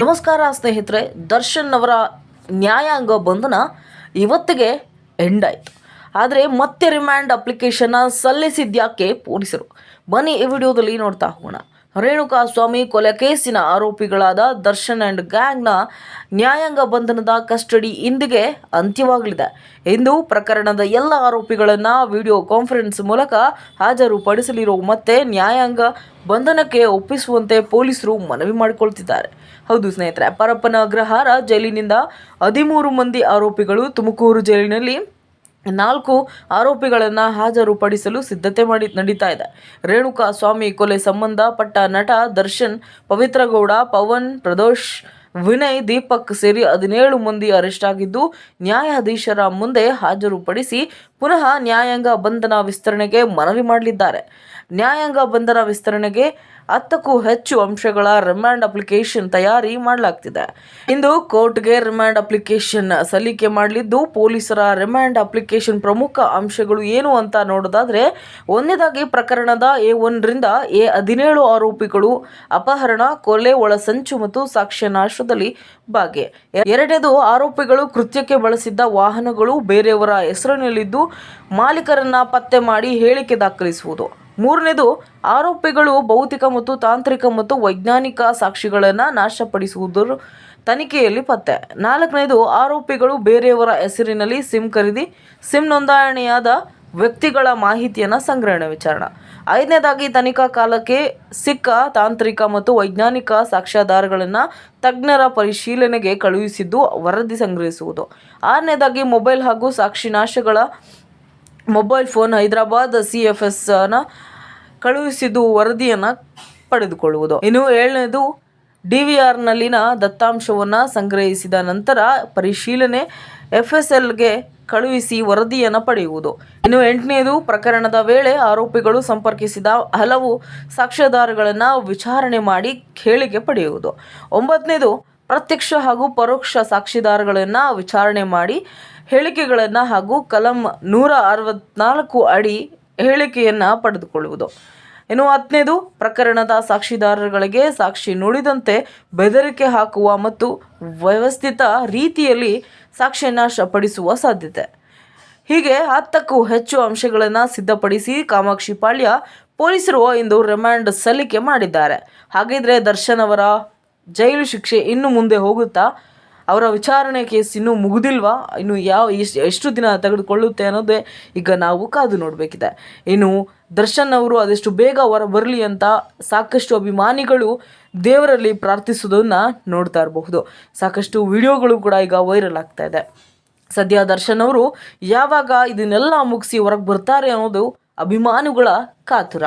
ನಮಸ್ಕಾರ ಸ್ನೇಹಿತರೆ ದರ್ಶನ್ ಅವರ ನ್ಯಾಯಾಂಗ ಬಂಧನ ಇವತ್ತಿಗೆ ಎಂಡ್ ಆಯಿತು ಆದರೆ ಮತ್ತೆ ರಿಮ್ಯಾಂಡ್ ಅಪ್ಲಿಕೇಶನ್ನ ಸಲ್ಲಿಸಿದ್ಯಾಕೆ ಪೊಲೀಸರು? ಬನ್ನಿ ಈ ವಿಡಿಯೋದಲ್ಲಿ ನೋಡ್ತಾ ಹೋಗೋಣ. ರೇಣುಕಾ ಸ್ವಾಮಿ ಕೊಲೆ ಕೇಸಿನ ಆರೋಪಿಗಳಾದ ದರ್ಶನ್ ಆ್ಯಂಡ್ ಗ್ಯಾಂಗ್ನ ನ್ಯಾಯಾಂಗ ಬಂಧನದ ಕಸ್ಟಡಿ ಇಂದಿಗೆ ಅಂತ್ಯವಾಗಲಿದೆ. ಇಂದು ಪ್ರಕರಣದ ಎಲ್ಲ ಆರೋಪಿಗಳನ್ನು ವಿಡಿಯೋ ಕಾನ್ಫರೆನ್ಸ್ ಮೂಲಕ ಹಾಜರುಪಡಿಸಲಿರೋ ಮತ್ತೆ ನ್ಯಾಯಾಂಗ ಬಂಧನಕ್ಕೆ ಒಪ್ಪಿಸುವಂತೆ ಪೊಲೀಸರು ಮನವಿ ಮಾಡಿಕೊಳ್ತಿದ್ದಾರೆ. ಹೌದು ಸ್ನೇಹಿತರೆ, ಪರಪ್ಪನ ಅಗ್ರಹಾರ ಜೈಲಿನಿಂದ ಹದಿಮೂರು ಮಂದಿ ಆರೋಪಿಗಳು ತುಮಕೂರು ಜೈಲಿನಲ್ಲಿ ನಾಲ್ಕು ಆರೋಪಿಗಳನ್ನು ಹಾಜರುಪಡಿಸಲು ಸಿದ್ಧತೆ ಮಾಡಿ ನಡೀತಾ ಇದೆ. ರೇಣುಕಾ ಸ್ವಾಮಿ ಕೊಲೆ ಸಂಬಂಧಪಟ್ಟ ನಟ ದರ್ಶನ್, ಪವಿತ್ರಗೌಡ, ಪವನ್, ಪ್ರದೋಷ್, ವಿನಯ್, ದೀಪಕ್ ಸೇರಿ ಹದಿನೇಳು ಮಂದಿ ಅರೆಸ್ಟ್ ಆಗಿದ್ದು, ನ್ಯಾಯಾಧೀಶರ ಮುಂದೆ ಹಾಜರುಪಡಿಸಿ ಪುನಃ ನ್ಯಾಯಾಂಗ ಬಂಧನ ವಿಸ್ತರಣೆಗೆ ಮನವಿ ಮಾಡಲಿದ್ದಾರೆ. ನ್ಯಾಯಾಂಗ ಬಂಧನ ವಿಸ್ತರಣೆಗೆ ಹತ್ತಕ್ಕೂ ಹೆಚ್ಚು ಅಂಶಗಳ ರಿಮ್ಯಾಂಡ್ ಅಪ್ಲಿಕೇಶನ್ ತಯಾರಿ ಮಾಡಲಾಗ್ತಿದೆ. ಇಂದು ಕೋರ್ಟ್ಗೆ ರಿಮ್ಯಾಂಡ್ ಅಪ್ಲಿಕೇಶನ್ ಸಲ್ಲಿಕೆ ಮಾಡಲಿದ್ದು, ಪೊಲೀಸರ ರಿಮ್ಯಾಂಡ್ ಅಪ್ಲಿಕೇಶನ್ ಪ್ರಮುಖ ಅಂಶಗಳು ಏನು ಅಂತ ನೋಡೋದಾದ್ರೆ, ಒಂದನೇದಾಗಿ ಪ್ರಕರಣದ ಎ ಒಂದರಿಂದ ಎ ಹದಿನೇಳು ಆರೋಪಿಗಳು ಅಪಹರಣ, ಕೊಲೆ, ಒಳಸಂಚು ಮತ್ತು ಸಾಕ್ಷ್ಯ ನಾಶದಲ್ಲಿ ಭಾಗಿ ಎರಡನೇದು, ಆರೋಪಿಗಳು ಕೃತ್ಯಕ್ಕೆ ಬಳಸಿದ್ದ ವಾಹನಗಳು ಬೇರೆಯವರ ಹೆಸರಿನಲ್ಲಿದ್ದು ಮಾಲೀಕರನ್ನ ಪತ್ತೆ ಮಾಡಿ ಹೇಳಿಕೆ ದಾಖಲಿಸುವುದು. ಮೂರನೇದು, ಆರೋಪಿಗಳು ಭೌತಿಕ ಮತ್ತು ತಾಂತ್ರಿಕ ಮತ್ತು ವೈಜ್ಞಾನಿಕ ಸಾಕ್ಷಿಗಳನ್ನು ನಾಶಪಡಿಸುವುದರ ತನಿಖೆಯಲ್ಲಿ ಪತ್ತೆ. ನಾಲ್ಕನೇದು, ಆರೋಪಿಗಳು ಬೇರೆಯವರ ಹೆಸರಿನಲ್ಲಿ ಸಿಮ್ ಖರೀದಿ, ಸಿಮ್ ನೋಂದಾಯಣಿಯಾದ ವ್ಯಕ್ತಿಗಳ ಮಾಹಿತಿಯನ್ನು ಸಂಗ್ರಹಣೆ ವಿಚಾರಣೆ. ಐದನೇದಾಗಿ ತನಿಖಾ ಕಾಲಕ್ಕೆ ಸಿಕ್ಕ ತಾಂತ್ರಿಕ ಮತ್ತು ವೈಜ್ಞಾನಿಕ ಸಾಕ್ಷ್ಯಾಧಾರಗಳನ್ನು ತಜ್ಞರ ಪರಿಶೀಲನೆಗೆ ಕಳುಹಿಸಿದ್ದು ವರದಿ ಸಂಗ್ರಹಿಸುವುದು. ಆರನೇದಾಗಿ ಮೊಬೈಲ್ ಹಾಗೂ ಸಾಕ್ಷಿನಾಶಗಳ mobile phone Hyderabad C F ಎಸ್ನ ಕಳುಹಿಸಿದ್ದು ವರದಿಯನ್ನು ಪಡೆದುಕೊಳ್ಳುವುದು. ಇನ್ನು ಏಳನೇದು ಡಿ ವಿ ಆರ್ನಲ್ಲಿನ ದತ್ತಾಂಶವನ್ನು ಸಂಗ್ರಹಿಸಿದ ನಂತರ ಪರಿಶೀಲನೆ ಎಫ್ ಎಸ್ ಎಲ್ಗೆ ಕಳುಹಿಸಿ ವರದಿಯನ್ನು ಪಡೆಯುವುದು. ಇನ್ನು ಎಂಟನೇದು, ಪ್ರಕರಣದ ವೇಳೆ ಆರೋಪಿಗಳು ಸಂಪರ್ಕಿಸಿದ ಹಲವು ಸಾಕ್ಷ್ಯಾಧಾರಗಳನ್ನು ವಿಚಾರಣೆ ಮಾಡಿ ಹೇಳಿಕೆ ಪಡೆಯುವುದು. ಒಂಬತ್ತನೇದು ಪ್ರತ್ಯಕ್ಷ ಹಾಗೂ ಪರೋಕ್ಷ ಸಾಕ್ಷಿದಾರಗಳನ್ನು ವಿಚಾರಣೆ ಮಾಡಿ ಹೇಳಿಕೆಗಳನ್ನು ಹಾಗೂ ಕಲಂ ನೂರ ಅರವತ್ನಾಲ್ಕು ಅಡಿ ಹೇಳಿಕೆಯನ್ನು ಪಡೆದುಕೊಳ್ಳುವುದು. ಇನ್ನು ಹತ್ತನೇದು ಪ್ರಕರಣದ ಸಾಕ್ಷಿದಾರರುಗಳಿಗೆ ಸಾಕ್ಷಿ ನುಡಿದಂತೆ ಬೆದರಿಕೆ ಹಾಕುವ ಮತ್ತು ವ್ಯವಸ್ಥಿತ ರೀತಿಯಲ್ಲಿ ಸಾಕ್ಷಿ ನಾಶಪಡಿಸುವ ಸಾಧ್ಯತೆ. ಹೀಗೆ ಹತ್ತಕ್ಕೂ ಹೆಚ್ಚು ಅಂಶಗಳನ್ನು ಸಿದ್ಧಪಡಿಸಿ ಕಾಮಾಕ್ಷಿ ಪಾಳ್ಯ ಪೊಲೀಸರು ಇಂದು ರಿಮ್ಯಾಂಡ್ ಸಲ್ಲಿಕೆ ಮಾಡಿದ್ದಾರೆ. ಹಾಗಿದ್ರೆ ದರ್ಶನ್ ಅವರ ಜೈಲು ಶಿಕ್ಷೆ ಇನ್ನು ಮುಂದೆ ಹೋಗುತ್ತಾ ಅವರ ವಿಚಾರಣೆ ಕೇಸ್ ಇನ್ನೂ ಮುಗಿದಿಲ್ವಾ? ಇನ್ನು ಯಾವ ಎಷ್ಟು ಎಷ್ಟು ದಿನ ತೆಗೆದುಕೊಳ್ಳುತ್ತೆ ಅನ್ನೋದೇ ಈಗ ನಾವು ಕಾದು ನೋಡಬೇಕಿದೆ. ಇನ್ನು ದರ್ಶನ್ ಅವರು ಅದೆಷ್ಟು ಬೇಗ ಹೊರ ಬರಲಿ ಅಂತ ಸಾಕಷ್ಟು ಅಭಿಮಾನಿಗಳು ದೇವರಲ್ಲಿ ಪ್ರಾರ್ಥಿಸೋದನ್ನು ನೋಡ್ತಾ ಇರಬಹುದು. ಸಾಕಷ್ಟು ವಿಡಿಯೋಗಳು ಕೂಡ ಈಗ ವೈರಲ್ ಆಗ್ತಾ ಇದೆ. ಸದ್ಯ ದರ್ಶನ್ ಅವರು ಯಾವಾಗ ಇದನ್ನೆಲ್ಲ ಮುಗಿಸಿ ಹೊರಗೆ ಬರ್ತಾರೆ ಅನ್ನೋದು ಅಭಿಮಾನಿಗಳ ಕಾತುರ.